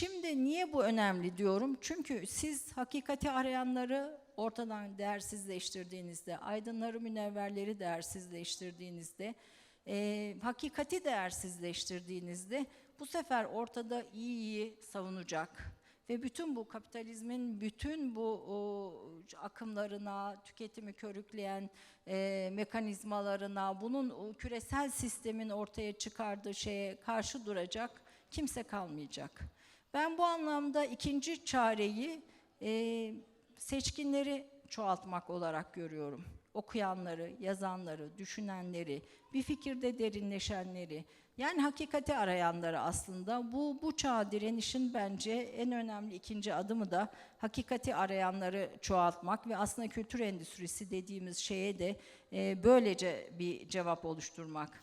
Şimdi niye bu önemli diyorum? Çünkü siz hakikati arayanları ortadan değersizleştirdiğinizde, aydınları münevverleri değersizleştirdiğinizde, e, hakikati değersizleştirdiğinizde bu sefer ortada iyiyi savunacak ve bütün bu kapitalizmin bütün bu o, akımlarına, tüketimi körükleyen e, mekanizmalarına, bunun o küresel sistemin ortaya çıkardığı şeye karşı duracak kimse kalmayacak. Ben bu anlamda ikinci çareyi e, seçkinleri çoğaltmak olarak görüyorum. Okuyanları, yazanları, düşünenleri, bir fikirde derinleşenleri, yani hakikati arayanları aslında bu bu çağ direnişin bence en önemli ikinci adımı da hakikati arayanları çoğaltmak ve aslında kültür endüstrisi dediğimiz şeye de e, böylece bir cevap oluşturmak.